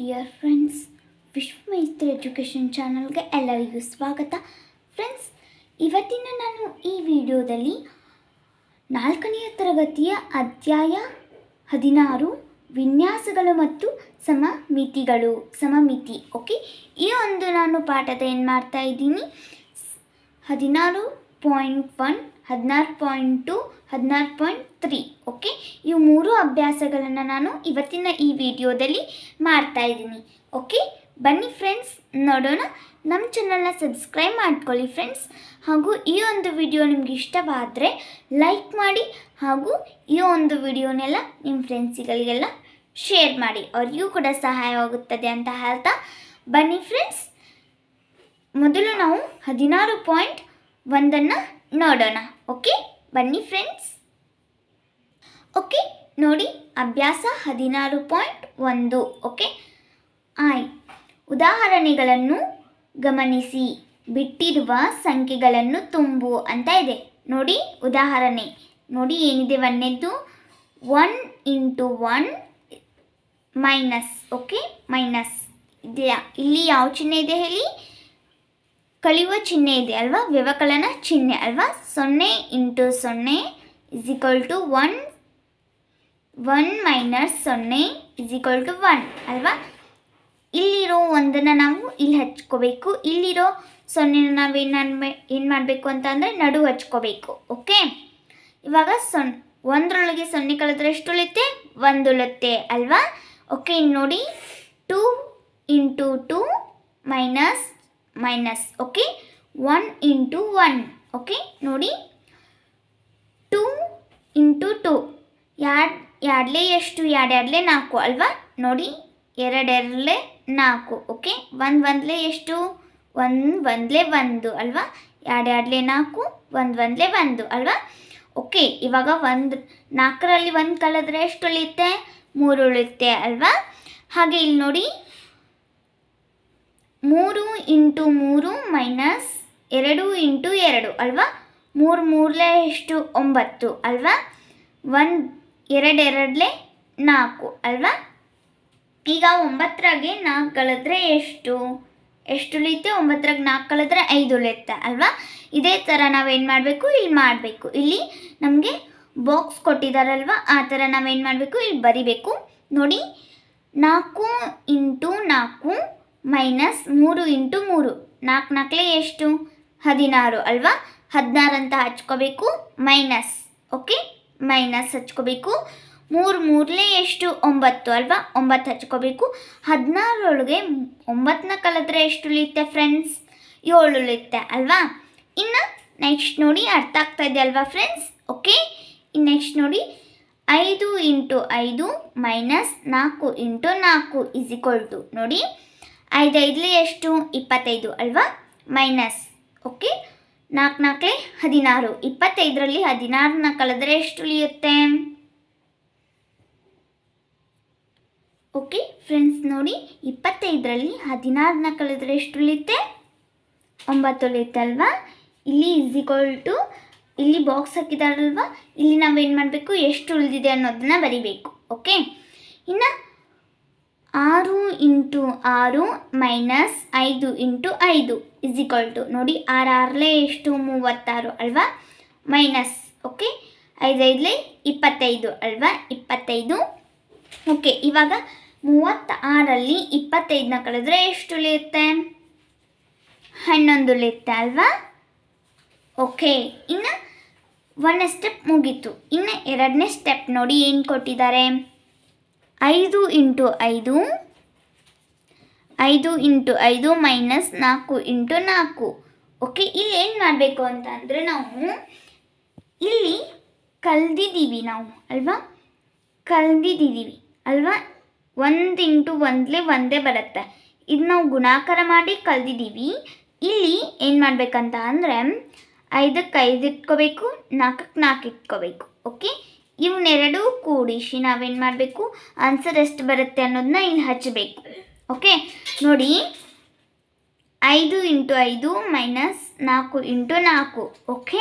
Dear friends ವಿಶ್ವಮೈತ್ರಿ education ಚಾನಲ್ಗೆ ಎಲ್ಲರಿಗೂ ಸ್ವಾಗತ. ಫ್ರೆಂಡ್ಸ್ ಇವತ್ತಿನ ನಾನು ಈ ವಿಡಿಯೋದಲ್ಲಿ ನಾಲ್ಕನೆಯ ತರಗತಿಯ ಅಧ್ಯಾಯ ಹದಿನಾರು, ವಿನ್ಯಾಸಗಳು ಮತ್ತು ಸಮಮಿತಿಗಳು. ಸಮಮಿತಿ ಓಕೆ ಈ ಒಂದು ನಾನು ಪಾಠದ ಏನು ಮಾಡ್ತಾ ಇದ್ದೀನಿ? ಹದಿನಾರು ಪಾಯಿಂಟ್ ಒನ್ ಹದಿನಾರು ಪಾಯಿಂಟ್ ಟು, ಹದಿನಾರು ಪಾಯಿಂಟ್ ತ್ರೀ. ಓಕೆ ಇವು ಮೂರು ಅಭ್ಯಾಸಗಳನ್ನು ನಾನು ಇವತ್ತಿನ ಈ ವಿಡಿಯೋದಲ್ಲಿ ಮಾಡ್ತಾ ಇದ್ದೀನಿ. ಓಕೆ ಬನ್ನಿ ಫ್ರೆಂಡ್ಸ್ ನೋಡೋಣ. ನಮ್ಮ ಚಾನಲ್ನ ಸಬ್ಸ್ಕ್ರೈಬ್ ಮಾಡ್ಕೊಳ್ಳಿ ಫ್ರೆಂಡ್ಸ್ ಹಾಗೂ ಈ ಒಂದು ವಿಡಿಯೋ ನಿಮ್ಗೆ ಇಷ್ಟವಾದರೆ ಲೈಕ್ ಮಾಡಿ ಹಾಗೂ ಈ ಒಂದು ವಿಡಿಯೋನೆಲ್ಲ ನಿಮ್ಮ ಫ್ರೆಂಡ್ಸ್ಗಳಿಗೆಲ್ಲ ಶೇರ್ ಮಾಡಿ. ಅವ್ರಿಗೂ ಕೂಡ ಸಹಾಯವಾಗುತ್ತದೆ ಅಂತ ಹೇಳ್ತಾ ಬನ್ನಿ ಫ್ರೆಂಡ್ಸ್ ಮೊದಲು ನಾವು ಹದಿನಾರು ಪಾಯಿಂಟ್ ಒಂದನ್ನು ನೋಡೋಣ, ಓಕೆ? ಬನ್ನಿ ಫ್ರೆಂಡ್ಸ್ ಓಕೆ, ನೋಡಿ, ಅಭ್ಯಾಸ ಹದಿನಾರು ಪಾಯಿಂಟ್ ಒಂದು, ಓಕೆ? ಆಯ್, ಉದಾಹರಣೆಗಳನ್ನು ಗಮನಿಸಿ. ಬಿಟ್ಟಿರುವ ಸಂಖ್ಯೆಗಳನ್ನು ತುಂಬು ಅಂತ ಇದೆ. ನೋಡಿ, ಉದಾಹರಣೆ. ನೋಡಿ, ಏನಿದೆ ಒಂದೇದು one into one minus, okay? Minus. ಇದೆಯಾ, ಇಲ್ಲಿ ಯಾವ ಚಿಹ್ನೆ ಇದೆ ಹೇಳಿ? ಕಳೆಯುವ ಚಿಹ್ನೆ ಇದೆ ಅಲ್ವಾ? ವ್ಯವಕಲನ ಚಿಹ್ನೆ ಅಲ್ವಾ? ಸೊನ್ನೆ ಇಂಟು ಸೊನ್ನೆ is equal to one one minus ಸೊನ್ನೆ ಇಸ್ ಈಕ್ವಲ್ ಟು ಒನ್ ಅಲ್ವಾ? ಇಲ್ಲಿರೋ ಒಂದನ್ನು ನಾವು ಇಲ್ಲಿ ಹಚ್ಕೋಬೇಕು. ಇಲ್ಲಿರೋ ಸೊನ್ನೆನ ನಾವೇನು ಅನ್ಬೇ, ಏನು ಮಾಡಬೇಕು ಅಂತ ಅಂದರೆ ನಡು ಹಚ್ಕೋಬೇಕು. ಓಕೆ ಇವಾಗ ಸೊನ್, ಒಂದರೊಳಗೆ ಸೊನ್ನೆ ಕಳೆದ್ರೆ ಎಷ್ಟು ಉಳಿಯುತ್ತೆ ಒಂದು ಉಳುತ್ತೆ ಅಲ್ವಾ? ಓಕೆ ನೋಡಿ. Two into two minus minus okay one into one okay ನೋಡಿ. ಟೂ ಇಂಟು ಟೂ ಎರಡು ಎರಡಲೇ ಎಷ್ಟು ಎರಡೆರಡಲೇ ನಾಲ್ಕು ಅಲ್ವಾ? ನೋಡಿ. ಎರಡೆರಡಲೇ ನಾಲ್ಕು ಓಕೆ ಒಂದು ಒಂದಲೇ ಎಷ್ಟು? ಒಂದು ಒಂದಲೇ ಒಂದು ಅಲ್ವಾ? ಎರಡೆರಡಲೇ ನಾಲ್ಕು? ಒಂದು ಒಂದಲೇ ಒಂದು ಅಲ್ವಾ? ಓಕೆ ಇವಾಗ ಒಂದು, ನಾಲ್ಕರಲ್ಲಿ ಒಂದು ಕಳೆದ್ರೆ ಎಷ್ಟು ಉಳಿಯುತ್ತೆ? ಮೂರು ಉಳಿಯುತ್ತೆ ಅಲ್ವಾ? ಹಾಗೆ ಇಲ್ಲಿ ನೋಡಿ. ಮೂರು ಇಂಟು ಮೂರು ಮೈನಸ್ ಎರಡು ಇಂಟು ಎರಡು, ಅಲ್ವಾ? ಮೂರು ಮೂರಲೇ ಎಷ್ಟು? ಒಂಬತ್ತು, ಅಲ್ವಾ? ಒಂದು ಎರಡೆರಡಲೇ ನಾಲ್ಕು, ಅಲ್ವಾ? ಈಗ ಒಂಬತ್ತರಾಗೆ ನಾಲ್ಕು ಕಳೆದ್ರೆ ಎಷ್ಟು? ಎಷ್ಟು ಉಳಿಯುತ್ತೆ? ಒಂಬತ್ತರಾಗೆ ನಾಲ್ಕು ಕಳೆದ್ರೆ ಐದು ಉಳಿಯುತ್ತೆ, ಅಲ್ವಾ? ಇದೇ ಥರ ನಾವೇನು ಮಾಡಬೇಕು? ಇಲ್ಲಿ ಮಾಡಬೇಕು. ಇಲ್ಲಿ ನಮಗೆ ಬಾಕ್ಸ್ ಕೊಟ್ಟಿದ್ದಾರಲ್ವ ಆ ಥರ ನಾವೇನು ಮಾಡಬೇಕು? ಇಲ್ಲಿ ಬರಿಬೇಕು. ನೋಡಿ, ನಾಲ್ಕು ಇಂಟು ನಾಲ್ಕು ಮೈನಸ್ ಮೂರು ಇಂಟು ಮೂರು. ನಾಲ್ಕು ನಾಲ್ಕಲೇ ಎಷ್ಟು? ಹದಿನಾರು ಅಲ್ವಾ? ಹದಿನಾರು ಅಂತ ಹಚ್ಕೋಬೇಕು, ಮೈನಸ್, ಓಕೆ? ಮೈನಸ್ ಹಚ್ಕೋಬೇಕು. ಮೂರು ಮೂರಲೇ ಎಷ್ಟು? ಒಂಬತ್ತು ಅಲ್ವಾ? ಒಂಬತ್ತು ಹಚ್ಕೋಬೇಕು. ಹದಿನಾರೊಳಗೆ ಒಂಬತ್ತನ್ನ ಕಲಿತ್ರೆ ಎಷ್ಟು ಉಳಿಯುತ್ತೆ ಫ್ರೆಂಡ್ಸ್ ಏಳು ಉಳಿಯುತ್ತೆ ಅಲ್ವಾ? ಇನ್ನು ನೆಕ್ಸ್ಟ್ ನೋಡಿ ಅರ್ಥ ಆಗ್ತಾ ಇದೆ ಅಲ್ವಾ ಫ್ರೆಂಡ್ಸ್ ಓಕೆ? ಇನ್ನು ನೆಕ್ಸ್ಟ್ ನೋಡಿ. ಐದು ಇಂಟು ಐದು ಮೈನಸ್ ನಾಲ್ಕು ಇಂಟು ನಾಲ್ಕು ಟು ನೋಡಿ. ಐದು ಎಷ್ಟು? ಇಪ್ಪತ್ತೈದು ಅಲ್ವಾ? ಮೈನಸ್. ಓಕೆ? ನಾಲ್ಕು ನಾಲ್ಕಲೇ ಹದಿನಾರು. ಇಪ್ಪತ್ತೈದರಲ್ಲಿ ಹದಿನಾರನ್ನ ಕಳೆದ್ರೆ ಎಷ್ಟು ಉಳಿಯುತ್ತೆ? ಓಕೆ ಫ್ರೆಂಡ್ಸ್ ನೋಡಿ, ಇಪ್ಪತ್ತೈದರಲ್ಲಿ ಹದಿನಾರನ್ನ ಕಳೆದ್ರೆ ಎಷ್ಟು ಉಳಿಯುತ್ತೆ? ಒಂಬತ್ತು ಉಳಿಯುತ್ತೆ ಅಲ್ವಾ? ಇಲ್ಲಿ ಇಸ್ ಈಕ್ವಲ್ ಟು ಇಲ್ಲಿ ಬಾಕ್ಸ್ ಹಾಕಿದಾರಲ್ವಾ? ಇಲ್ಲಿ ನಾವೇನು ಮಾಡಬೇಕು? ಎಷ್ಟು ಉಳಿದಿದೆ ಅನ್ನೋದನ್ನ ಬರಿಬೇಕು. ಓಕೆ? ಇನ್ನು ಆರು ಇಂಟು ಆರು ಮೈನಸ್ ಐದು ಇಂಟು ಐದು ಇಸ್ ಈಕ್ವಲ್ ಟು ನೋಡಿ, ಆರು ಆರಲೇ ಎಷ್ಟು? ಮೂವತ್ತಾರು ಅಲ್ವಾ? Minus, okay? ಐದೈದಲೇ ಇಪ್ಪತ್ತೈದು ಅಲ್ವಾ? ಇಪ್ಪತ್ತೈದು. ಓಕೆ, ಇವಾಗ ಮೂವತ್ತಾರಲ್ಲಿ ಇಪ್ಪತ್ತೈದನ್ನ ಕಳೆದ್ರೆ ಎಷ್ಟು ಉಳಿಯುತ್ತೆ ಹನ್ನೊಂದು ಉಳಿಯುತ್ತೆ ಅಲ್ವಾ? ಓಕೆ, ಇನ್ನು ಒಂದನೇ ಸ್ಟೆಪ್ ಮುಗೀತು. ಇನ್ನು ಎರಡನೇ ಸ್ಟೆಪ್ ನೋಡಿ ಏನು ಕೊಟ್ಟಿದ್ದಾರೆ? ಐದು ಇಂಟು ಐದು ಐದು ಇಂಟು ಐದು ಮೈನಸ್ ನಾಲ್ಕು ಇಂಟು ನಾಲ್ಕು. ಓಕೆ ಇಲ್ಲಿ ಏನು ಮಾಡಬೇಕು ಅಂತ ಅಂದರೆ ನಾವು ಇಲ್ಲಿ ಕಲ್ದಿದ್ದೀವಿ ನಾವು, ಅಲ್ವಾ? ಕಲ್ದಿದ್ದೀವಿ, ಅಲ್ವಾ? ಒಂದು ಇಂಟು ಒಂದಲೇ ಒಂದೇ ಬರುತ್ತೆ. ಇದು ನಾವು ಗುಣಾಕಾರ ಮಾಡಿ ಕಲ್ದಿದ್ದೀವಿ. ಇಲ್ಲಿ ಏನು ಮಾಡಬೇಕಂತ ಅಂದರೆ ಐದಕ್ಕೆ ಐದು ಇಟ್ಕೋಬೇಕು, ನಾಲ್ಕಕ್ಕೆ ನಾಲ್ಕು ಇಟ್ಕೋಬೇಕು. ಓಕೆ ಇವನ್ನೆರಡೂ ಕೂಡಿಸಿ ನಾವೇನು ಮಾಡಬೇಕು? ಆನ್ಸರ್ ಎಷ್ಟು ಬರುತ್ತೆ ಅನ್ನೋದನ್ನ ಇಲ್ಲಿ ಹಚ್ಚಬೇಕು ಓಕೆ ನೋಡಿ, ಐದು ಇಂಟು ಐದು ಮೈನಸ್ ನಾಲ್ಕು ಇಂಟು ನಾಲ್ಕು. ಓಕೆ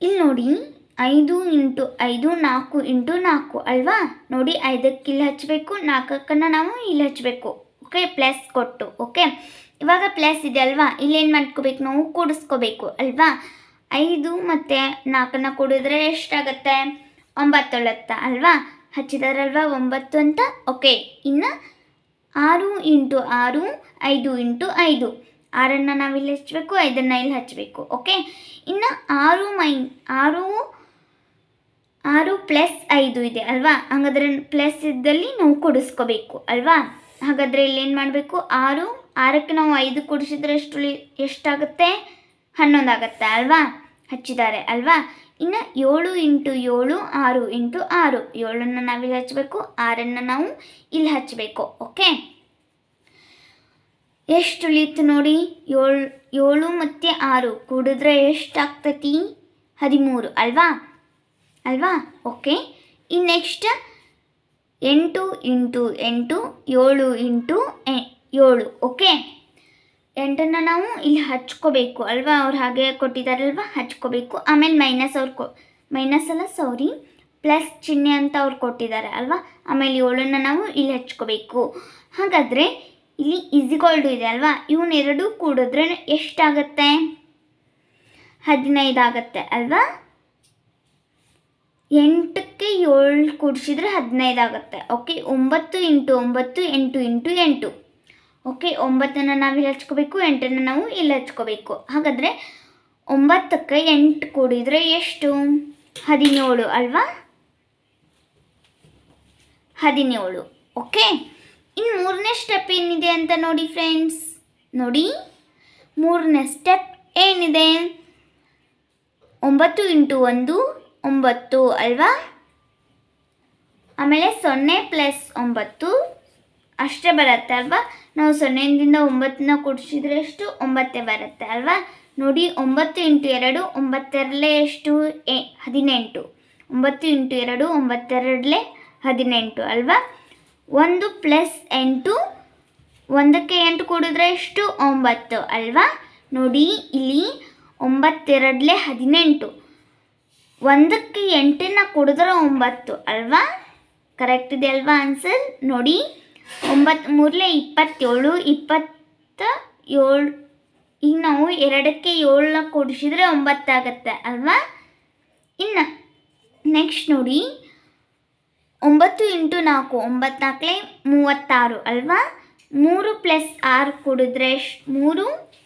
ಇಲ್ಲಿ ನೋಡಿ, ಐದು ಇಂಟು ಐದು ನಾಲ್ಕು ಇಂಟು ನಾಲ್ಕು ಅಲ್ವಾ? ನೋಡಿ, ಐದಕ್ಕೆ ಇಲ್ಲಿ ಹಚ್ಚಬೇಕು ನಾಲ್ಕಕ್ಕನ್ನು ನಾವು ಇಲ್ಲಿ ಹಚ್ಚಬೇಕು ಓಕೆ ಪ್ಲಸ್ ಕೊಟ್ಟು. ಓಕೆ ಇವಾಗ ಪ್ಲಸ್ ಇದೆ ಅಲ್ವಾ? ಇಲ್ಲೇನು ಮಾಡ್ಕೋಬೇಕು ನಾವು? ಕೂಡಿಸ್ಕೋಬೇಕು ಅಲ್ವಾ? ಐದು ಮತ್ತು ನಾಲ್ಕನ್ನು ಕೂಡಿದ್ರೆ ಎಷ್ಟಾಗತ್ತೆ? ಒಂಬತ್ತೊಳತ್ತ, ಅಲ್ವಾ? ಹಚ್ಚಿದಾರಲ್ವಾ ಒಂಬತ್ತು ಅಂತ? ಓಕೆ, ಇನ್ನು ಆರು ಇಂಟು ಆರು, ಐದು ಇಂಟು ಐದು. ಆರನ್ನು ನಾವು ಇಲ್ಲಿ ಹಚ್ಚಬೇಕು ಐದನ್ನು ಇಲ್ಲಿ ಹಚ್ಚಬೇಕು ಓಕೆ? ಇನ್ನು ಆರು ಮೈನ್ ಆರು ಆರು ಪ್ಲಸ್ ಐದು ಇದೆ, ಅಲ್ವಾ? ಹಾಗಾದ್ರೆ ಪ್ಲಸ್ ಇದ್ದಲ್ಲಿ ನಾವು ಕೊಡಿಸ್ಕೋಬೇಕು, ಅಲ್ವಾ? ಹಾಗಾದರೆ ಇಲ್ಲೇನು ಮಾಡಬೇಕು? ಆರು, ಆರಕ್ಕೆ ನಾವು ಐದು ಕೊಡಿಸಿದ್ರೆ ಎಷ್ಟು ಎಷ್ಟಾಗುತ್ತೆ? ಹನ್ನೊಂದು ಆಗುತ್ತೆ ಅಲ್ವಾ? ಹಚ್ಚಿದ್ದಾರೆ ಅಲ್ವಾ? ಇನ್ನು ಏಳು ಇಂಟು ಏಳು, ಆರು ಇಂಟು ಆರು. ಏಳನ್ನು ನಾವಿಲ್ಲಿ ಹಚ್ಚಬೇಕು ಆರನ್ನು ನಾವು ಇಲ್ಲಿ ಹಚ್ಚಬೇಕು ಓಕೆ? ಎಷ್ಟು ಉಳಿಯಿತು ನೋಡಿ? ಏಳು ಏಳು ಮತ್ತು ಆರು. ಕೂಡಿದ್ರೆ ಎಷ್ಟಾಗ್ತತಿ? ಹದಿಮೂರು, ಅಲ್ವಾ? ಅಲ್ವಾ? ಓಕೆ? ಇನ್ನು ನೆಕ್ಸ್ಟ್ ಎಂಟು ಇಂಟು ಎಂಟು, ಏಳು ಇಂಟು ಏಳು, ಓಕೆ? ಎಂಟನ್ನು ನಾವು ಇಲ್ಲಿ ಹಚ್ಕೋಬೇಕು, ಅಲ್ವಾ? ಅವ್ರು ಹಾಗೆ ಕೊಟ್ಟಿದ್ದಾರಲ್ವ? ಹಚ್ಕೋಬೇಕು. ಆಮೇಲೆ ಮೈನಸ್ ಅವ್ರು ಕೊ ಮೈನಸ್ ಅಲ್ಲ ಸಾರಿ ಪ್ಲಸ್ ಚಿಹ್ನೆ ಅಂತ ಅವ್ರು ಕೊಟ್ಟಿದ್ದಾರೆ, ಅಲ್ವಾ? ಆಮೇಲೆ ಏಳನ್ನು ನಾವು ಇಲ್ಲಿ ಹಚ್ಕೋಬೇಕು. ಹಾಗಾದರೆ ಇಲ್ಲಿ ಇಸಿಗೋಲ್ಡು ಇದೆ, ಅಲ್ವಾ? ಇವನ್ನೆರಡು ಕೂಡಿದ್ರೆ ಎಷ್ಟಾಗತ್ತೆ? ಹದಿನೈದು ಆಗತ್ತೆ, ಅಲ್ವಾ? ಎಂಟಕ್ಕೆ ಏಳು ಕೂಡಿಸಿದ್ರೆ ಹದಿನೈದು ಆಗುತ್ತೆ. ಓಕೆ ಒಂಬತ್ತು ಇಂಟು ಒಂಬತ್ತು, ಎಂಟು ಇಂಟು ಎಂಟು. ಓಕೆ, ಒಂಬತ್ತನ್ನು ನಾವು ಇಲ್ಲಿ ಹಚ್ಕೋಬೇಕು, ಎಂಟನ್ನು ನಾವು ಇಲ್ಲಿ ಹಚ್ಕೋಬೇಕು. ಹಾಗಾದರೆ ಒಂಬತ್ತಕ್ಕೆ ಎಂಟು ಕೂಡಿದರೆ ಎಷ್ಟು? ಹದಿನೇಳು ಅಲ್ವಾ? ಹದಿನೇಳು. ಓಕೆ, ಇನ್ನು ಮೂರನೇ ಸ್ಟೆಪ್ ಏನಿದೆ ಅಂತ ನೋಡಿ ಫ್ರೆಂಡ್ಸ್ ನೋಡಿ, ಮೂರನೇ ಸ್ಟೆಪ್ ಏನಿದೆ? ಒಂಬತ್ತು ಇಂಟು ಒಂದು, ಒಂಬತ್ತು ಅಲ್ವಾ? ಆಮೇಲೆ ಸೊನ್ನೆ ಪ್ಲಸ್ ಒಂಬತ್ತು ಅಷ್ಟೇ ಬರುತ್ತೆ ಅಲ್ವಾ? ನಾವು ಸೊನ್ನೆಯಿಂದ ಒಂಬತ್ತನ್ನ ಕೂಡಿಸಿದ್ರೆ ಎಷ್ಟು ಒಂಬತ್ತೇ ಬರುತ್ತೆ ಅಲ್ವಾ? ನೋಡಿ, ಒಂಬತ್ತು ಇಂಟು ಎರಡು ಒಂಬತ್ತೆರಡಲೇ ಎಷ್ಟು? ಎ, ಹದಿನೆಂಟು. ಒಂಬತ್ತು ಇಂಟು ಎರಡು ಒಂಬತ್ತೆರಡಲೇ ಹದಿನೆಂಟು ಅಲ್ವಾ? ಒಂದು ಪ್ಲಸ್ ಎಂಟು, ಒಂದಕ್ಕೆ ಎಂಟು ಕೂಡಿದ್ರೆ ಎಷ್ಟು? ಒಂಬತ್ತು ಅಲ್ವಾ? ನೋಡಿ, ಇಲ್ಲಿ ಒಂಬತ್ತೆರಡಲೇ ಹದಿನೆಂಟು. ಒಂದಕ್ಕೆ ಎಂಟನ್ನು ಕೂಡಿದ್ರೆ ಒಂಬತ್ತು ಅಲ್ವಾ? ಕರೆಕ್ಟ್ ಇದೆ ಅಲ್ವಾ ಆನ್ಸರ್ ನೋಡಿ ಒಂಬತ್ತು ಮೂರಲೇ ಇಪ್ಪತ್ತೇಳು, ಇಪ್ಪತ್ತ ಏಳು, ಈಗ ನಾವು ಎರಡಕ್ಕೆ ಏಳನ್ನ ಕೂಡಿಸಿದ್ರೆ ಒಂಬತ್ತಾಗತ್ತೆ ಅಲ್ವಾ? ಇನ್ನು ನೆಕ್ಸ್ಟ್ ನೋಡಿ. ಒಂಬತ್ತು ಇಂಟು ನಾಲ್ಕು, ಒಂಬತ್ತು ನಾಲ್ಕಲೆ ಮೂವತ್ತಾರು ಅಲ್ವಾ? ಮೂರು ಪ್ಲಸ್ ಆರು ಕೂಡಿದ್ರೆ ಮೂರು.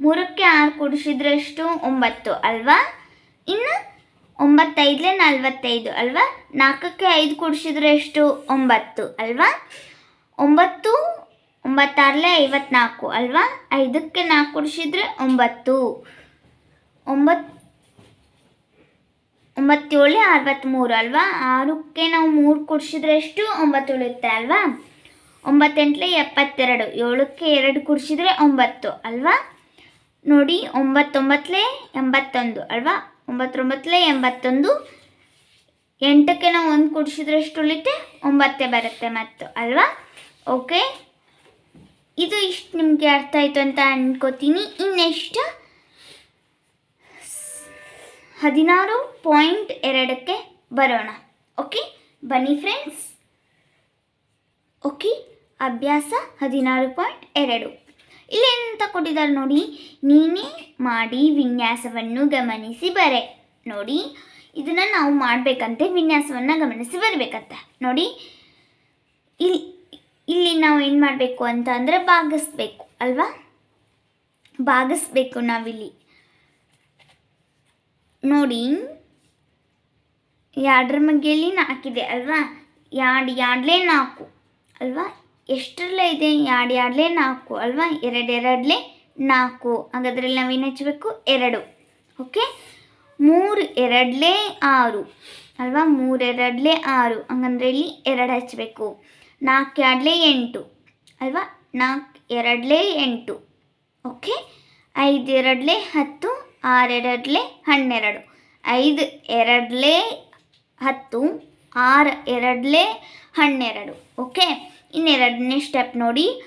ಮೂರಕ್ಕೆ ಆರು ಕೂಡಿಸಿದ್ರೆ ಎಷ್ಟು? ಒಂಬತ್ತು ಅಲ್ವಾ? ಇನ್ನು, ಒಂಬತ್ತೈದಲೇ ನಲ್ವತ್ತೈದು ಅಲ್ವಾ? ನಾಲ್ಕಕ್ಕೆ ಐದು ಕೂಡಿಸಿದ್ರೆ ಎಷ್ಟು? ಒಂಬತ್ತು ಅಲ್ವಾ? ಒಂಬತ್ತು ಒಂಬತ್ತಾರಲೆ ಐವತ್ನಾಲ್ಕು ಅಲ್ವಾ? ಐದಕ್ಕೆ ನಾಲ್ಕು ಕೂಡಿಸಿದ್ರೆ ಒಂಬತ್ತು. ಒಂಬತ್ತು ಒಂಬತ್ತೇಳು ಅರವತ್ತ್ಮೂರು ಅಲ್ವಾ? ಆರಕ್ಕೆ ನಾವು ಮೂರು ಕೂಡಿಸಿದ್ರೆ ಎಷ್ಟು? ಒಂಬತ್ತು ಉಳಿಯುತ್ತೆ ಅಲ್ವಾ? ಒಂಬತ್ತೆಂಟಲೆ ಎಪ್ಪತ್ತೆರಡು. ಏಳಕ್ಕೆ ಎರಡು ಕೂಡಿಸಿದ್ರೆ ಒಂಬತ್ತು ಅಲ್ವಾ? ನೋಡಿ, ಒಂಬತ್ತೊಂಬತ್ತಲೆ ಎಂಬತ್ತೊಂದು ಅಲ್ವಾ? ಒಂಬತ್ತೊಂಬತ್ತಲೆ ಎಂಬತ್ತೊಂದು. ಎಂಟಕ್ಕೆ ನಾವು ಒಂದು ಕೂಡಿಸಿದ್ರೆ ಎಷ್ಟು ಉಳಿತೆ ಒಂಬತ್ತೇ ಬರುತ್ತೆ ಮತ್ತು ಅಲ್ವಾ? ಓಕೆ ಇದು ಇಷ್ಟು ನಿಮಗೆ ಅರ್ಥ ಆಯಿತು ಅಂತ ಅಂದ್ಕೋತೀನಿ ಇನ್ನೆಷ್ಟು? ಹದಿನಾರು ಪಾಯಿಂಟ್ ಎರಡಕ್ಕೆ ಬರೋಣ. ಓಕೆ ಬನ್ನಿ ಫ್ರೆಂಡ್ಸ್ ಓಕೆ ಅಭ್ಯಾಸ ಹದಿನಾರು ಪಾಯಿಂಟ್ ಎರಡು. ಇಲ್ಲೇನಂತ ಕೊಟ್ಟಿದ್ದಾರೆ ನೋಡಿ? ನೀನೇ ಮಾಡಿ ವಿನ್ಯಾಸವನ್ನು ಗಮನಿಸಿ ಬರೆ. ನೋಡಿ? ಇದನ್ನು ನಾವು ಮಾಡಬೇಕಂತೆ, ವಿನ್ಯಾಸವನ್ನು ಗಮನಿಸಿ ಬರಬೇಕಂತೆ. ನೋಡಿ? ಇಲ್ಲಿ ಇಲ್ಲಿ ನಾವು ಏನು ಮಾಡಬೇಕು ಅಂತ ಅಂದರೆ ಭಾಗಿಸ್ಬೇಕು, ಅಲ್ವಾ? ಭಾಗಿಸ್ಬೇಕು ನಾವಿಲ್ಲಿ. ನೋಡಿ ಎರಡರ ಮಗ್ಗೆಯಲ್ಲಿ ನಾಲ್ಕಿದೆ ಅಲ್ವಾ? ಎರಡು ಎರಡಲೇ ನಾಲ್ಕು ಅಲ್ವಾ? ಎಷ್ಟರಲ್ಲೇ ಇದೆ ಎರಡು ಎರಡಲೇ ನಾಲ್ಕು ಅಲ್ವಾ? ಎರಡು, ಎರಡಲೇ ನಾಲ್ಕು ಹಾಗಾದ್ರಲ್ಲಿ ನಾವೇನು ಹಚ್ಚಬೇಕು ಎರಡು, ಓಕೆ? ಮೂರು, ಎರಡಲೇ ಆರು, ಅಲ್ವಾ? ಮೂರು, ಎರಡಲೇ ಆರು, ಹಂಗಂದ್ರೆ ಇಲ್ಲಿ ಎರಡು ಹಚ್ಚಬೇಕು ನಾಲ್ಕು ಎರಡಲೇ ಎಂಟು. ಅಲ್ವಾ? ನಾಲ್ಕು ಎರಡಲೇ ಎಂಟು. ಓಕೆ? ಐದು ಎರಡಲೇ ಹತ್ತು, ಆರು ಎರಡಲೇ ಹನ್ನೆರಡು. ಐದು ಎರಡಲೇ ಹತ್ತು, ಆರು ಎರಡಲೇ ಹನ್ನೆರಡು. ಓಕೆ? ಇನ್ನೆರಡನೇ ಸ್ಟೆಪ್ ನೋಡಿ.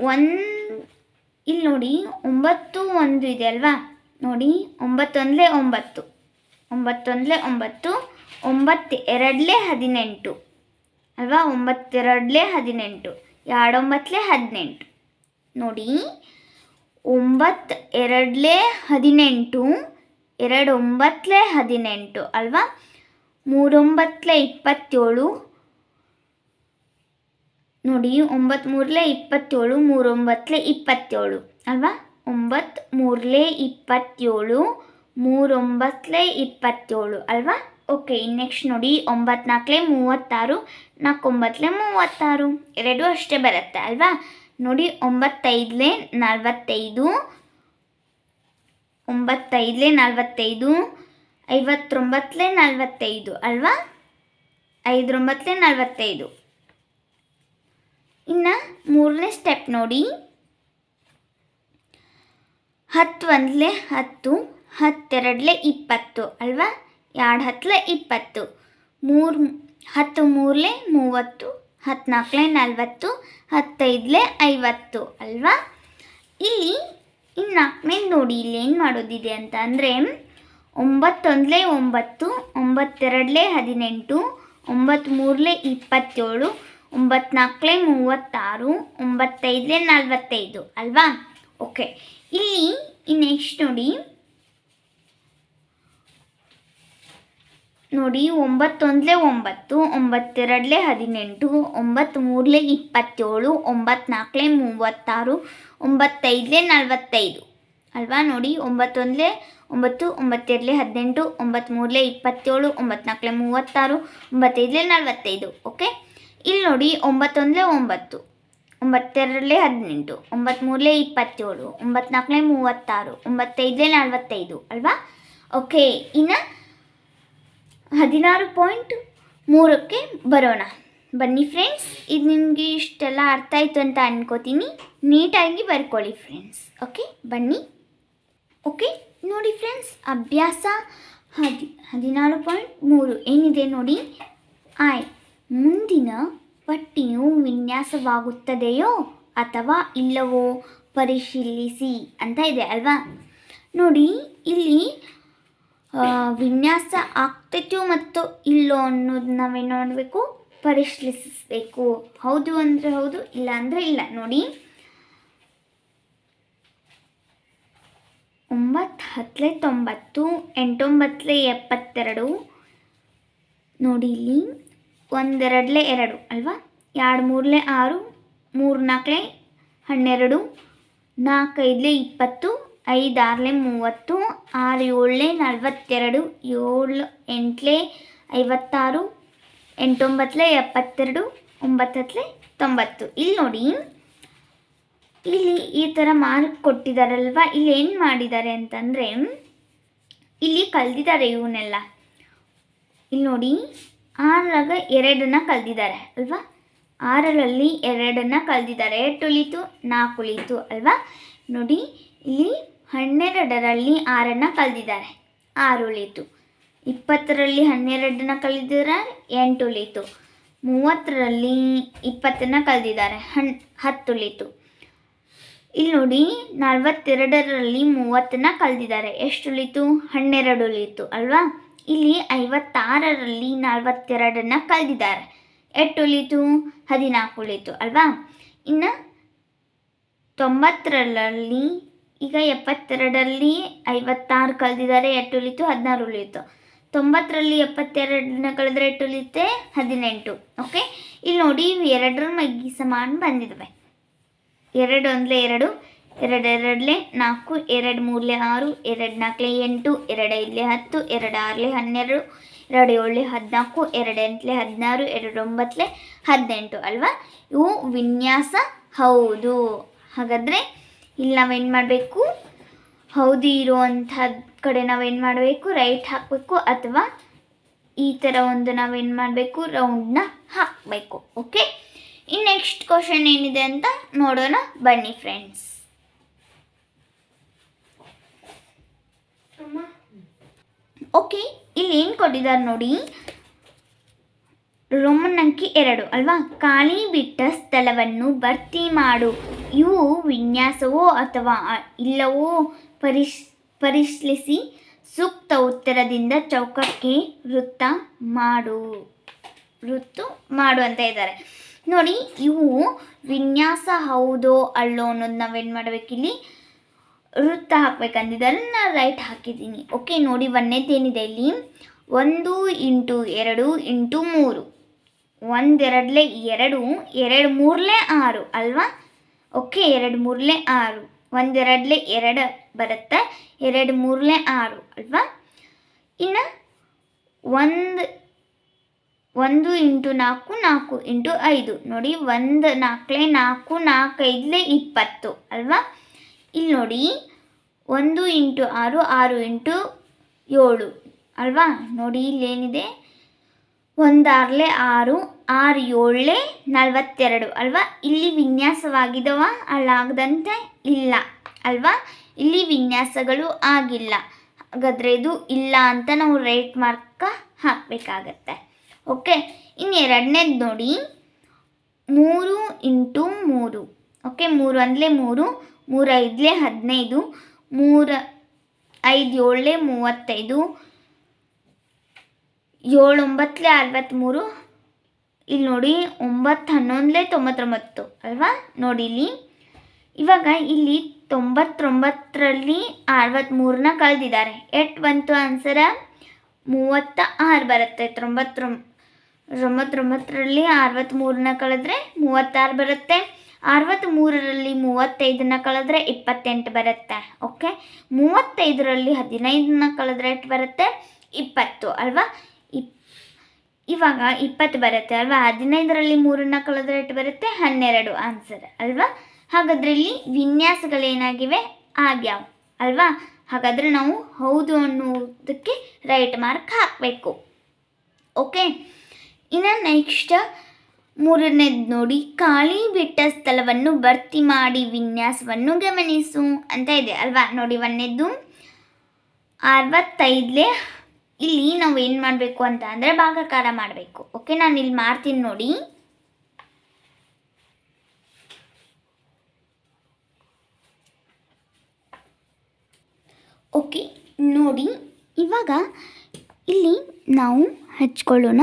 ಒಂದು ಇಲ್ಲಿ ನೋಡಿ, ಒಂಬತ್ತು ಒಂದು ಇದೆ ಅಲ್ವಾ? ನೋಡಿ, ಒಂಬತ್ತೊಂದಲೇ ಒಂಬತ್ತು. ಒಂಬತ್ತೊಂದಲೇ ಒಂಬತ್ತು. ಒಂಬತ್ತು ಎರಡಲೇ ಹದಿನೆಂಟು. ಅಲ್ವಾ? ಒಂಬತ್ತೆರಡಲೇ ಹದಿನೆಂಟು. ಎರಡೊಂಬತ್ತಲೇ ಹದಿನೆಂಟು. ನೋಡಿ ಒಂಬತ್ತು ಎರಡಲೇ ಹದಿನೆಂಟು ಎರಡೊಂಬತ್ತಲೇ ಹದಿನೆಂಟು, ಅಲ್ವಾ? ಮೂರೊಂಬತ್ತಲೇ ಇಪ್ಪತ್ತೇಳು. ನೋಡಿ ಒಂಬತ್ತು ಮೂರಲೇ ಇಪ್ಪತ್ತೇಳು ಮೂರೊಂಬತ್ತಲೇ ಇಪ್ಪತ್ತೇಳು, ಅಲ್ವಾ? ಒಂಬತ್ತು ಮೂರಲೇ ಇಪ್ಪತ್ತೇಳು ಮೂರೊಂಬತ್ತಲೇ ಇಪ್ಪತ್ತೇಳು, ಅಲ್ವಾ? ಓಕೆ ನೆಕ್ಸ್ಟ್ ನೋಡಿ ಒಂಬತ್ತು ನಾಲ್ಕಲೇ ಮೂವತ್ತಾರು ನಾಲ್ಕೊಂಬತ್ತಲೇ ಮೂವತ್ತಾರು. ಎರಡೂ ಅಷ್ಟೇ ಬರುತ್ತೆ ಅಲ್ವಾ? ನೋಡಿ, ಒಂಬತ್ತೈದಲೇ ನಲವತ್ತೈದು ಒಂಬತ್ತೈದಲೇ ನಲವತ್ತೈದು ಐವತ್ತೊಂಬತ್ತಲೇ ನಲ್ವತ್ತೈದು ಅಲ್ವಾ? ಐದರೊಂಬತ್ತಲೆ ನಲವತ್ತೈದು. ಇನ್ನು ಮೂರನೇ ಸ್ಟೆಪ್ ನೋಡಿ. ಹತ್ತು ಒಂದಲೇ ಹತ್ತು, ಹತ್ತೆರಡಲೇ ಇಪ್ಪತ್ತು ಅಲ್ವಾ? ಎರಡು ಹತ್ತಲೆ ಇಪ್ಪತ್ತು. ಮೂರು ಹತ್ತು ಮೂರಲೆ ಮೂವತ್ತು ಹದಿನಾಲ್ಕಲೆ ನಲವತ್ತು, ಹತ್ತೈದಲೆ ಐವತ್ತು ಅಲ್ವಾ? ಇಲ್ಲಿ ಇನ್ನು ನಾಲ್ಕನೇದು ನೋಡಿ ಇಲ್ಲಿ ಏನು ಮಾಡೋದಿದೆ ಅಂತ ಅಂದರೆ, ಒಂಬತ್ತೊಂದಲೇ ಒಂಬತ್ತು, ಒಂಬತ್ತೆರಡಲೆ ಹದಿನೆಂಟು ಒಂಬತ್ತು ಮೂರಲೆ ಇಪ್ಪತ್ತೇಳು, ಒಂಬತ್ನಾಲ್ಕಲೇ ಮೂವತ್ತಾರು, ಒಂಬತ್ತೈದಲೆ ನಲವತ್ತೈದು ಅಲ್ವಾ? ಓಕೆ ಇಲ್ಲಿ ನೆಕ್ಸ್ಟ್ ನೋಡಿ ನೋಡಿ, ಒಂಬತ್ತೊಂದಲೇ ಒಂಬತ್ತು, ಒಂಬತ್ತೆರಡಲೇ ಹದಿನೆಂಟು ಒಂಬತ್ತು ಮೂರಲೇ ಇಪ್ಪತ್ತೇಳು ಒಂಬತ್ನಾಲ್ಕಲೇ ಮೂವತ್ತಾರು, ಒಂಬತ್ತೈದಲೇ ನಲವತ್ತೈದು. ಅಲ್ವಾ ನೋಡಿ, ಒಂಬತ್ತೊಂದಲೇ ಒಂಬತ್ತು, ಒಂಬತ್ತೆರಡಲೇ ಹದಿನೆಂಟು ಒಂಬತ್ತು ಮೂರಲೇ ಇಪ್ಪತ್ತೇಳು ಒಂಬತ್ನಾಲ್ಕಲೇ ಮೂವತ್ತಾರು, ಒಂಬತ್ತೈದಲೇ ನಲವತ್ತೈದು, ಓಕೆ? ಇಲ್ಲಿ ನೋಡಿ, ಒಂಬತ್ತೊಂದಲೇ ಒಂಬತ್ತು, ಒಂಬತ್ತೆರಡಲೇ ಹದಿನೆಂಟು, ಒಂಬತ್ತ್ಮೂರಲೇ ಇಪ್ಪತ್ತೇಳು ಒಂಬತ್ನಾಲ್ಕಲೇ ಮೂವತ್ತಾರು, ಒಂಬತ್ತೈದಲೇ ನಲವತ್ತೈದು, ಅಲ್ವಾ? ಓಕೆ, ಇನ್ನು ಹದಿನಾರು ಪಾಯಿಂಟ್ ಮೂರಕ್ಕೆ ಬರೋಣ. ಬನ್ನಿ ಫ್ರೆಂಡ್ಸ್ ಇದು ನಿಮಗೆ ಇಷ್ಟೆಲ್ಲ ಅರ್ಥ ಆಯಿತು ಅಂತ ಅನ್ಕೋತೀನಿ. ನೀಟಾಗಿ ಬರ್ಕೊಳ್ಳಿ ಫ್ರೆಂಡ್ಸ್ ಓಕೆ ಬನ್ನಿ. ಓಕೆ ನೋಡಿ ಫ್ರೆಂಡ್ಸ್ ಅಭ್ಯಾಸ ಹದಿ, ಹದಿನಾರು ಪಾಯಿಂಟ್ ಮೂರು ಏನಿದೆ ನೋಡಿ? ಆಯ್, ಮುಂದಿನ ಪಟ್ಟಿಯು ವಿನ್ಯಾಸವಾಗುತ್ತದೆಯೋ ಅಥವಾ ಇಲ್ಲವೋ ಪರಿಶೀಲಿಸಿ ಅಂತ ಇದೆ ಅಲ್ವಾ? ನೋಡಿ, ಇಲ್ಲಿ ವಿನ್ಯಾಸ ಆಗ್ತೈತೋ ಮತ್ತು ಇಲ್ಲೋ ಅನ್ನೋದು ನಾವೇನು ಮಾಡಬೇಕು? ಪರಿಶೀಲಿಸಬೇಕು. ಹೌದು ಅಂದರೆ ಹೌದು, ಇಲ್ಲ ಅಂದರೆ ಇಲ್ಲ. ನೋಡಿ. ಒಂಬತ್ತು ಹತ್ತಲೆ ತೊಂಬತ್ತು ಎಂಟೊಂಬತ್ತಲೆ ಎಪ್ಪತ್ತೆರಡು. ನೋಡಿ ಇಲ್ಲಿ, ಒಂದೆರಡಲೆ ಎರಡು, ಅಲ್ವಾ? ಎರಡು ಮೂರಲೆ ಆರು ಮೂರು ನಾಲ್ಕಲೆ ಹನ್ನೆರಡು, ನಾಲ್ಕೈದಲೆ ಇಪ್ಪತ್ತು ಐದು, ಆರಲೇ ಮೂವತ್ತು, ಆರು ಏಳನೇ ನಲವತ್ತೆರಡು, ಏಳು, ಎಂಟಲೇ ಐವತ್ತಾರು, ಎಂಟೊಂಬತ್ತಲೇ ಎಪ್ಪತ್ತೆರಡು, ಒಂಬತ್ತತ್ಲೆ ತೊಂಬತ್ತು. ಇಲ್ಲಿ ನೋಡಿ, ಇಲ್ಲಿ ಈ ಥರ ಮಾರ್ಕ್ ಕೊಟ್ಟಿದ್ದಾರಲ್ವ ಇಲ್ಲಿ ಏನು ಮಾಡಿದ್ದಾರೆ ಅಂತಂದರೆ, ಇಲ್ಲಿ ಕಲ್ದಿದ್ದಾರೆ ಇವನ್ನೆಲ್ಲ. ಇಲ್ಲಿ ನೋಡಿ ಆರಾಗ ಎರಡನ್ನ ಕಲ್ದಿದ್ದಾರೆ ಅಲ್ವಾ? ಆರರಲ್ಲಿ ಎರಡನ್ನ ಉಳೀತು, ನಾಲ್ಕು ಉಳೀತು ಅಲ್ವಾ? ನೋಡಿ, ಇಲ್ಲಿ ಹನ್ನೆರಡರಲ್ಲಿ ಆರನ್ನು ಕಲ್ದಿದ್ದಾರೆ. ಆರು ಉಳಿತು ಇಪ್ಪತ್ತರಲ್ಲಿ ಹನ್ನೆರಡನ್ನು ಕಳೆದಿದ್ದಾರೆ ಎಂಟು ಉಳಿತು ಮೂವತ್ತರಲ್ಲಿ ಇಪ್ಪತ್ತನ್ನು ಕಲ್ದಿದ್ದಾರೆ, ಹನ್ ಹತ್ತು ಉಳಿತು ಇಲ್ಲಿ ನೋಡಿ, ನಲ್ವತ್ತೆರಡರಲ್ಲಿ ಮೂವತ್ತನ್ನ ಕಲ್ದಿದ್ದಾರೆ. ಎಷ್ಟು ಉಳಿತು ಹನ್ನೆರಡು ಉಳಿತು ಅಲ್ವಾ? ಇಲ್ಲಿ ಐವತ್ತಾರರಲ್ಲಿ ನಲವತ್ತೆರಡನ್ನು ಕಲ್ದಿದ್ದಾರೆ. ಎಷ್ಟು ಉಳಿತು ಹದಿನಾಲ್ಕು ಉಳಿತು ಅಲ್ವಾ? ಇನ್ನು ತೊಂಬತ್ತರಲ್ಲಿ ಈಗ ಎಪ್ಪತ್ತೆರಡರಲ್ಲಿ ಐವತ್ತಾರು ಕಳೆದಿದ್ದಾರೆ ಎಟ್ಟು ಉಳಿತು ಹದಿನಾರು ಉಳಿಯಿತು. ತೊಂಬತ್ತರಲ್ಲಿ ಎಪ್ಪತ್ತೆರಡನ್ನ ಕಳೆದ್ರೆ ಎಟ್ಟು ಉಳಿಯುತ್ತೆ ಹದಿನೆಂಟು. ಓಕೆ ಇಲ್ಲಿ ನೋಡಿ ಎರಡರ ಮಗ್ಗಿ ಸಮಾನ ಬಂದಿದ್ದಾವೆ. ಎರಡು ಒಂದಲೇ ಎರಡು ಎರಡು ಎರಡಲೆ ನಾಲ್ಕು, ಎರಡು ಮೂರಲೆ ಆರು, ಎರಡು ನಾಲ್ಕಲೆ ಎಂಟು, ಎರಡು ಐದಲೆ ಹತ್ತು, ಎರಡು ಆರಲೆ ಹನ್ನೆರಡು, ಎರಡು ಏಳು ಹದಿನಾಲ್ಕು, ಎರಡು ಎಂಟಲೆ ಹದಿನಾರು, ಎರಡು ಒಂಬತ್ತಲೆ ಹದಿನೆಂಟು, ಅಲ್ವಾ? ಇವು ವಿನ್ಯಾಸ. ಹೌದು. ಹಾಗಾದರೆ ಇಲ್ಲಿ ನಾವೇನು ಮಾಡಬೇಕು? ಹೌದಿ ಇರುವಂಥದ್ದು ಕಡೆ ನಾವೇನು ಮಾಡಬೇಕು? ರೈಟ್ ಹಾಕಬೇಕು ಅಥವಾ ಈ ಥರ ಒಂದು ನಾವೇನು ಮಾಡಬೇಕು? ರೌಂಡ್ನ ಹಾಕಬೇಕು ಓಕೆ ಇನ್ನು ನೆಕ್ಸ್ಟ್ ಕ್ವಶನ್ ಏನಿದೆ ಅಂತ ನೋಡೋಣ, ಬನ್ನಿ ಫ್ರೆಂಡ್ಸ್ ಓಕೆ ಇಲ್ಲಿ ಏನು ಕೊಟ್ಟಿದ್ದಾರೆ ನೋಡಿ? ರೋಮನ್ ಅಂಕಿ ಎರಡು, ಅಲ್ವಾ? ಖಾಲಿ ಬಿಟ್ಟ ಸ್ಥಳವನ್ನು ಭರ್ತಿ ಮಾಡು. ಇವು ವಿನ್ಯಾಸವೋ ಅಥವಾ ಇಲ್ಲವೋ ಪರಿಶ್, ಪರಿಶೀಲಿಸಿ ಸೂಕ್ತ ಉತ್ತರದಿಂದ ಚೌಕಕ್ಕೆ ವೃತ್ತ ಮಾಡು, ವೃತ್ತು ಮಾಡು ಅಂತ ಇದ್ದಾರೆ. ನೋಡಿ, ಇವು ವಿನ್ಯಾಸ ಹೌದೋ ಅಲ್ಲೋ ಅನ್ನೋದು ನಾವೇನು ಮಾಡಬೇಕಿಲ್ಲಿ? ವೃತ್ತ ಹಾಕ್ಬೇಕಂದಿದ್ದಾರೆ. ನಾನು ರೈಟ್ ಹಾಕಿದ್ದೀನಿ. ಓಕೆ ನೋಡಿ ಒಂದೇದೇನಿದೆ ಇಲ್ಲಿ? ಒಂದು ಇಂಟು ಎರಡು ಇಂಟು ಮೂರು. ಒಂದೆರಡಲೆ ಎರಡು ಎರಡು ಮೂರಲೆ ಆರು, ಅಲ್ವಾ? ಓಕೆ, ಎರಡು ಮೂರಲೆ ಆರು. ಒಂದೆರಡಲೆ ಎರಡು ಬರುತ್ತೆ? ಎರಡು ಮೂರಲೆ ಆರು ಅಲ್ವಾ? ಇನ್ನು ಒಂದು ಒಂದು ಇಂಟು ನಾಲ್ಕು ನಾಲ್ಕು ಇಂಟು ಐದು. ನೋಡಿ, ಒಂದು ನಾಲ್ಕಲೆ ನಾಲ್ಕು ನಾಲ್ಕು ಐದಲೆ ಇಪ್ಪತ್ತು ಅಲ್ವಾ? ಇಲ್ಲಿ ನೋಡಿ, ಒಂದು ಇಂಟು ಆರು ಆರು ಇಂಟು ಏಳು ಅಲ್ವಾ? ನೋಡಿ, ಇಲ್ಲೇನಿದೆ? ಒಂದು ಆರ್ಲೆ ಆರು ಆರು ಏಳಲೆ ನಲವತ್ತೆರಡು. ಅಲ್ವಾ? ಇಲ್ಲಿ ವಿನ್ಯಾಸವಾಗಿದವ ಅಲ್ಲಾಗದಂತೆ ಇಲ್ಲ. ಅಲ್ವಾ? ಇಲ್ಲಿ ವಿನ್ಯಾಸಗಳು ಆಗಿಲ್ಲ. ಹಾಗಾದರೆ ಇದು ಇಲ್ಲ ಅಂತ ನಾವು ರೇಟ್ ಮಾರ್ಕ ಹಾಕಬೇಕಾಗತ್ತೆ. ಓಕೆ? ಇನ್ನು ಎರಡನೇದು ನೋಡಿ. ಮೂರು ಇಂಟು ಮೂರು. ಓಕೆ? ಮೂರು ಅಂದಲೇ ಮೂರು ಮೂರು ಐದಲೇ ಹದಿನೈದು, ಮೂರು ಐದು ಏಳಲೆ ಮೂವತ್ತೈದು ಏಳು ಒಂಬತ್ತಲೆ ಅರವತ್ತ್ಮೂರು ಇಲ್ಲಿ ನೋಡಿ ಒಂಬತ್ತು ಹನ್ನೊಂದಲೇ ತೊಂಬತ್ತೊಂಬತ್ತು ಅಲ್ವಾ? ನೋಡಿ ಇಲ್ಲಿ. ಇವಾಗ ಇಲ್ಲಿ ತೊಂಬತ್ತೊಂಬತ್ತರಲ್ಲಿ ಅರವತ್ತ್ಮೂರನ್ನ ಕಳೆದಿದ್ದಾರೆ. ಎಟ್ ಬಂತು ಆನ್ಸರ ಮೂವತ್ತ ಆರು ಬರುತ್ತೆ. ತೊಂಬತ್ತೊಂಬತ್ತೊಂಬತ್ತರಲ್ಲಿ ಅರವತ್ತ್ಮೂರನ್ನ ಕಳೆದ್ರೆ ಮೂವತ್ತಾರು ಬರುತ್ತೆ. ಅರವತ್ತ್ಮೂರರಲ್ಲಿ ಮೂವತ್ತೈದನ್ನ ಕಳೆದ್ರೆ ಇಪ್ಪತ್ತೆಂಟು ಬರುತ್ತೆ. ಓಕೆ ಮೂವತ್ತೈದರಲ್ಲಿ ಹದಿನೈದನ್ನ ಕಳೆದ್ರೆ ಎಷ್ಟು ಬರುತ್ತೆ? ಇಪ್ಪತ್ತು ಅಲ್ವಾ? ಇವಾಗ ಇಪ್ಪತ್ತು ಬರುತ್ತೆ ಅಲ್ವಾ? ಹದಿನೈದರಲ್ಲಿ ಮೂರನ್ನ ಕಳೆದ್ರೆ ಎಷ್ಟು ಬರುತ್ತೆ? ಹನ್ನೆರಡು ಆನ್ಸರ್ ಅಲ್ವಾ? ಹಾಗಾದ್ರೆ ಇಲ್ಲಿ ವಿನ್ಯಾಸಗಳೇನಾಗಿವೆ? ಆಗ್ಯಾವ ಅಲ್ವಾ? ಹಾಗಾದರೆ ನಾವು ಹೌದು ಅನ್ನೋದಕ್ಕೆ ರೈಟ್ ಮಾರ್ಕ್ ಹಾಕಬೇಕು. ಓಕೆ ಇನ್ನು ನೆಕ್ಸ್ಟ್ ಮೂರನೇದು ನೋಡಿ, ಖಾಲಿ ಬಿಟ್ಟ ಸ್ಥಳವನ್ನು ಭರ್ತಿ ಮಾಡಿ ವಿನ್ಯಾಸವನ್ನು ಗಮನಿಸು ಅಂತ ಇದೆ. ಅಲ್ವಾ? ನೋಡಿ, ಒಂದನೇದು. ಅರವತ್ತೈದಲೇ ಇಲ್ಲಿ ನಾವು ಏನು ಮಾಡಬೇಕು ಅಂತ ಅಂದರೆ ಭಾಗಾಕಾರ ಮಾಡಬೇಕು. ಓಕೆ ನಾನು ಇಲ್ಲಿ ಮಾಡ್ತೀನಿ ನೋಡಿ. ಓಕೆ ನೋಡಿ, ಇವಾಗ ಇಲ್ಲಿ ನಾವು ಹಚ್ಕೊಳ್ಳೋಣ.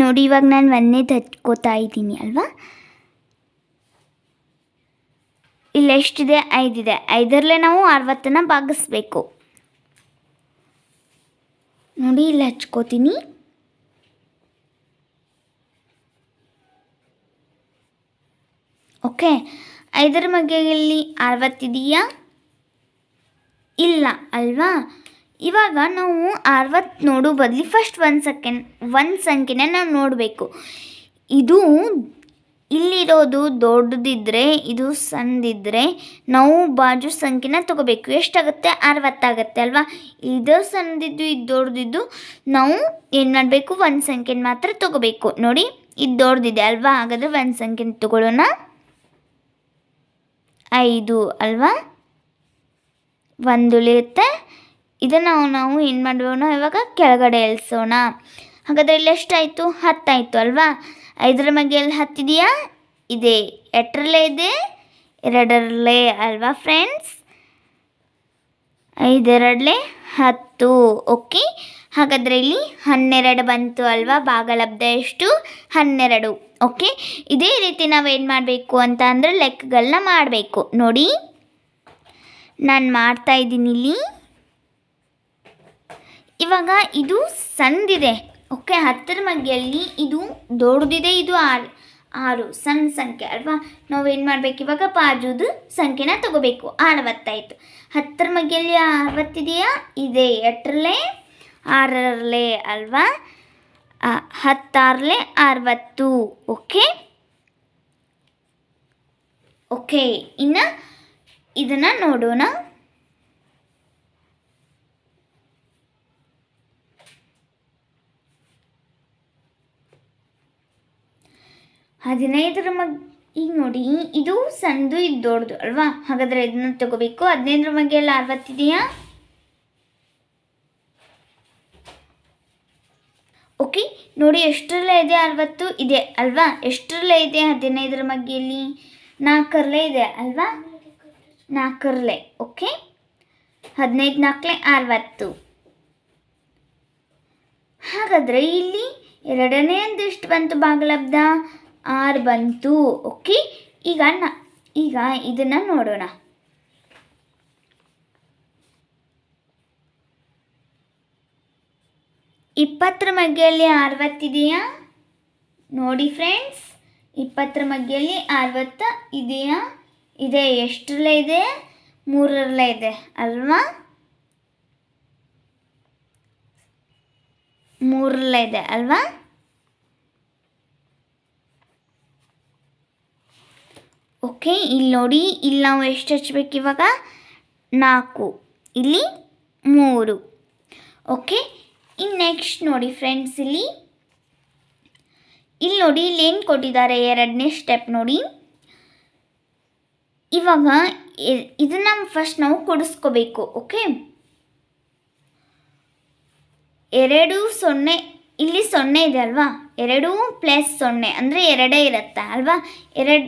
ನೋಡಿ, ಇವಾಗ ನಾನು ಒಂದೇದು ಹಚ್ಕೋತಾ ಇದ್ದೀನಿ ಅಲ್ವಾ? ಇಲ್ಲಿ ಎಷ್ಟಿದೆ? ಐದಿದೆ. ಐದರಲ್ಲೇ ನಾವು ಅರವತ್ತನ್ನು ಭಾಗಿಸ್ಬೇಕು. ನೋಡಿ, ಇಲ್ಲಿ ಹಚ್ಕೋತೀನಿ. ಓಕೆ ಐದರ ಮಗ್ಗೆಯಲ್ಲಿ ಅರವತ್ತಿದೆಯಾ? ಇಲ್ಲ ಅಲ್ವಾ? ಇವಾಗ ನಾವು ಅರವತ್ತು ನೋಡೋ ಬದಲಿ ಫಸ್ಟ್ ಒಂದು ಸೆಕೆಂಡ್ ಒಂದು ಸಂಖ್ಯೆನ ನಾವು ನೋಡಬೇಕು. ಇದು ಇಲ್ಲಿರೋದು ದೊಡ್ಡದಿದ್ದರೆ ಇದು ಸಣ್ಣದಿದ್ದರೆ ನಾವು ಬಾಜು ಸಂಖ್ಯೆನ ತಗೋಬೇಕು. ಎಷ್ಟಾಗುತ್ತೆ? ಅರವತ್ತಾಗತ್ತೆ ಅಲ್ವಾ? ಇದು ಸಣ್ಣದಿದ್ದು, ಇದು ದೊಡ್ಡದಿದ್ದು ನಾವು ಏನು ಮಾಡಬೇಕು? ಒಂದು ಸಂಖ್ಯೆನ ಮಾತ್ರ ತಗೋಬೇಕು. ನೋಡಿ, ಇದು ದೊಡ್ಡದಿದೆ ಅಲ್ವಾ? ಹಾಗಾದರೆ ಒಂದು ಸಂಖ್ಯೆನ ತಗೊಳ್ಳೋಣ. ಐದು ಅಲ್ವಾ? ಒಂದು ಉಳಿಯುತ್ತೆ ಇದನ್ನು ನಾವು ಏನು ಮಾಡೋಣ? ಇವಾಗ ಕೆಳಗಡೆ ಇಳಿಸೋಣ ಹಾಗಾದರೆ ಇಲ್ಲಿ ಎಷ್ಟಾಯಿತು? ಹತ್ತಾಯಿತು ಅಲ್ವಾ? ಐದರ ಮಗೆಯಲ್ಲಿ ಹತ್ತಿದೆಯಾ? ಇದೆ. ಎಷ್ಟರಲ್ಲೇ ಇದೆ? ಎರಡರಲ್ಲೇ ಅಲ್ವಾ ಫ್ರೆಂಡ್ಸ್ ಐದೆರಡಲೆ ಹತ್ತು. ಓಕೆ ಹಾಗಾದರೆ ಇಲ್ಲಿ ಹನ್ನೆರಡು ಬಂತು ಅಲ್ವಾ? ಭಾಗಲಬ್ಧ ಎಷ್ಟು? ಹನ್ನೆರಡು. ಓಕೆ ಇದೇ ರೀತಿ ನಾವೇನು ಮಾಡಬೇಕು ಅಂತ ಅಂದರೆ ಲೆಕ್ಕಗಳನ್ನ ಮಾಡಬೇಕು. ನೋಡಿ. ನಾನು ಮಾಡ್ತಾ ಇದ್ದೀನಿ ಇಲ್ಲಿ. ಇವಾಗ ಇದು ಸಣ್ಣದಿದೆ ಓಕೆ, ಹತ್ತರ ಮಗಿಯಲ್ಲಿ ಇದು ದೊಡ್ಡದಿದೆ, ಇದು ಆರು ಆರು, ಸಣ್ಣ ಸಂಖ್ಯೆ ಅಲ್ವಾ? ನಾವೇನು ಮಾಡಬೇಕು ಇವಾಗ? ಬಾಜುದು ಸಂಖ್ಯೆನ ತಗೋಬೇಕು. ಅರವತ್ತಾಯಿತು ಹತ್ತರ ಮಗಿಯಲ್ಲಿ ಅರವತ್ತಿದೆಯಾ? ಇದೆ. ಎಷ್ಟರಲ್ಲೇ ಆರರಲ್ಲೇ ಅಲ್ವಾ? ಹತ್ತಾರಲೆ ಅರವತ್ತು. ಓಕೆ? ಓಕೆ, ಇನ್ನು ಇದನ್ನು ನೋಡೋಣ. ಹದಿನೈದರ ಮಗ್, ಈಗ ನೋಡಿ, ಇದು ಸಣ್ಣದು ಇದು ದೊಡ್ಡದು, ಅಲ್ವಾ? ಹಾಗಾದರೆ ಇದನ್ನ ತಗೋಬೇಕು. ಹದಿನೈದರ ಬಗ್ಗೆ ಎಲ್ಲ ಅರವತ್ತಿದೆಯಾ? ಓಕೆ ನೋಡಿ ಎಷ್ಟರಲ್ಲೇ ಇದೆ ಅರವತ್ತು? ಇದೆ, ಅಲ್ವಾ? ಎಷ್ಟರಲ್ಲೇ ಇದೆ ಹದಿನೈದರ ಮಗ್ಗೆಯಲ್ಲಿ ನಾಲ್ಕರಲ್ಲೇ ಇದೆ, ಅಲ್ವಾ? ನಾಲ್ಕರಲ್ಲೇ ಓಕೆ ಹದಿನೈದು ನಾಲ್ಕಲೆ ಅರವತ್ತು. ಹಾಗಾದರೆ ಇಲ್ಲಿ ಎರಡನೇ ಎಷ್ಟು ಬಂತು ಭಾಗಲಬ್ಧ ಆರು ಬಂತು. ಓಕೆ ಈಗ ನ, ಈಗ ಇದನ್ನು ನೋಡೋಣ. ಇಪ್ಪತ್ತರ ಮಗ್ಗೆಯಲ್ಲಿ ಅರವತ್ತಿದೆಯಾ ನೋಡಿ ಫ್ರೆಂಡ್ಸ್ ಇಪ್ಪತ್ತರ ಮಗ್ಗೆಯಲ್ಲಿ ಅರವತ್ತ ಇದೆಯಾ? ಇದೆ, ಎಷ್ಟರಲ್ಲೇ ಇದೆ? ಮೂರರಲ್ಲೇ ಇದೆ, ಅಲ್ವಾ? ಮೂರರಲ್ಲೇ ಇದೆ, ಅಲ್ವಾ? ಓಕೆ, ಇಲ್ಲಿ ನೋಡಿ, ಇಲ್ಲಿ ನಾವು ಎಷ್ಟು ಹಚ್ಬೇಕು ಇವಾಗ? ನಾಲ್ಕು, ಇಲ್ಲಿ ಮೂರು. ಓಕೆ ಇನ್ನು ನೆಕ್ಸ್ಟ್ ನೋಡಿ ಫ್ರೆಂಡ್ಸ್ ಇಲ್ಲಿ. ಇಲ್ಲಿ ನೋಡಿ, ಇಲ್ಲಿ ಏನು ಕೊಟ್ಟಿದ್ದಾರೆ? ಎರಡನೇ ಸ್ಟೆಪ್ ನೋಡಿ. ಇವಾಗ ಇದನ್ನು ಫಸ್ಟ್ ನಾವು ಕೊಡಿಸ್ಕೋಬೇಕು, ಓಕೆ? ಎರಡು ಸೊನ್ನೆ, ಇಲ್ಲಿ ಸೊನ್ನೆ ಇದೆ ಅಲ್ವಾ? ಎರಡು ಪ್ಲಸ್ ಸೊನ್ನೆ, ಅಂದರೆ ಎರಡೇ ಇರುತ್ತೆ ಅಲ್ವಾ? ಎರಡು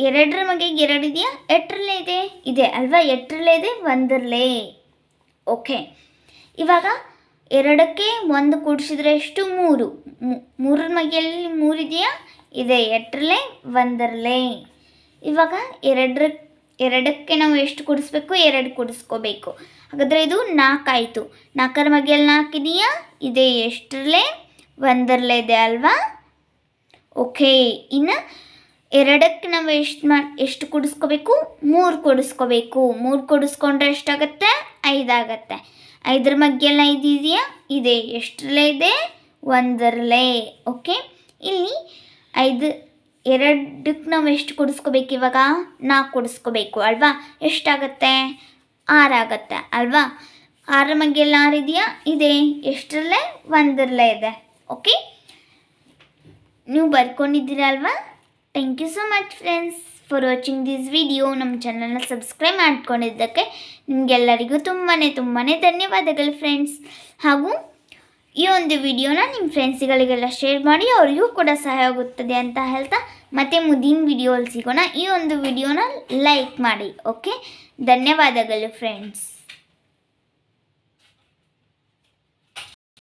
ಎರಡರ ಮಗೆಗೆ ಎರಡಿದೆಯಾ ಇದೆಯಾ? ಎಷ್ಟರಲ್ಲೇ ಇದೆ? ಇದೆ ಅಲ್ವಾ? ಎಟ್ರಲ್ಲೇ ಇದೆ? ಒಂದರಲ್ಲೇ. ಓಕೆ. ಇವಾಗ ಎರಡಕ್ಕೆ ಒಂದು ಕೂಡಿಸಿದ್ರೆ ಎಷ್ಟು? ಮೂರು. ಮೂರರ ಮಗೆಯಲ್ಲಿ ಮೂರಿದೆಯಾ ಇದೆ. ಎಟ್ರಲ್ಲೇ? ಒಂದರಲ್ಲೇ. ಇವಾಗ ಎರಡರ, ಎರಡಕ್ಕೆ ನಾವು ಎಷ್ಟು ಕೂಡಿಸ್ಬೇಕು? ಎರಡು ಕೂಡಿಸ್ಕೋಬೇಕು. ಹಾಗಾದರೆ ಇದು ನಾಲ್ಕಾಯಿತು. ನಾಲ್ಕರ ಮಗೆಯಲ್ಲಿ ನಾಲ್ಕು ಇದೆಯಾ? ಇದೆ. ಎಷ್ಟರಲ್ಲೇ? ಒಂದರಲ್ಲೇ ಇದೆ ಅಲ್ವಾ? ಓಕೆ. ಇನ್ನು ಎರಡಕ್ಕೆ ನಾವು ಎಷ್ಟು ಮಾ, ಎಷ್ಟು ಕೂಡಿಸ್ಕೋಬೇಕು? ಮೂರು ಕೂಡಿಸ್ಕೋಬೇಕು. ಮೂರು ಕೂಡಿಸ್ಕೊಂಡ್ರೆ ಎಷ್ಟಾಗತ್ತೆ? ಐದಾಗತ್ತೆ. ಐದರ ಮಗ್ಗೆಲ್ಲ ಐದು ಇದೆಯಾ ಇದೆ. ಎಷ್ಟರಲ್ಲೇ ಇದೆ? ಒಂದರಲ್ಲೇ. ಓಕೆ? ಇಲ್ಲಿ ಐದು, ಎರಡಕ್ಕೆ ನಾವು ಎಷ್ಟು ಕೂಡಿಸ್ಕೋಬೇಕು ಇವಾಗ? ನಾಲ್ಕು ಕೂಡಿಸ್ಕೋಬೇಕು, ಅಲ್ವಾ? ಎಷ್ಟಾಗತ್ತೆ? ಆರಾಗತ್ತೆ, ಅಲ್ವಾ? ಆರ ಮಗ್ಗೆಲ್ಲ ಆರು ಇದೆಯಾ? ಇದೆ. ಎಷ್ಟರಲ್ಲೇ? ಒಂದರಲ್ಲೇ ಇದೆ. ಓಕೆ? ನೀವು ಬರ್ಕೊಂಡಿದ್ದೀರಲ್ವಾ thank you so much friends for watching this video ನಮ್ಮ ಚಾನಲ್ನ ಸಬ್ಸ್ಕ್ರೈಬ್ ಮಾಡ್ಕೊಂಡಿದ್ದಕ್ಕೆ ನಿಮಗೆಲ್ಲರಿಗೂ ತುಂಬಾ ತುಂಬಾ ಧನ್ಯವಾದಗಳು ಫ್ರೆಂಡ್ಸ್ ಹಾಗೂ ಈ ಒಂದು ವಿಡಿಯೋನ ನಿಮ್ಮ ಫ್ರೆಂಡ್ಸ್ಗಳಿಗೆಲ್ಲ ಶೇರ್ ಮಾಡಿ, ಅವರಿಗೂ ಕೂಡ ಸಹಾಯ ಆಗುತ್ತದೆ ಅಂತ ಹೇಳ್ತಾ ಮತ್ತೆ ಮುಂದಿನ ವಿಡಿಯೋಲ್ಲಿ ಸಿಗೋಣ. ಈ ಒಂದು ವಿಡಿಯೋನ ಲೈಕ್ ಮಾಡಿ ಓಕೆ ಧನ್ಯವಾದಗಳು ಫ್ರೆಂಡ್ಸ್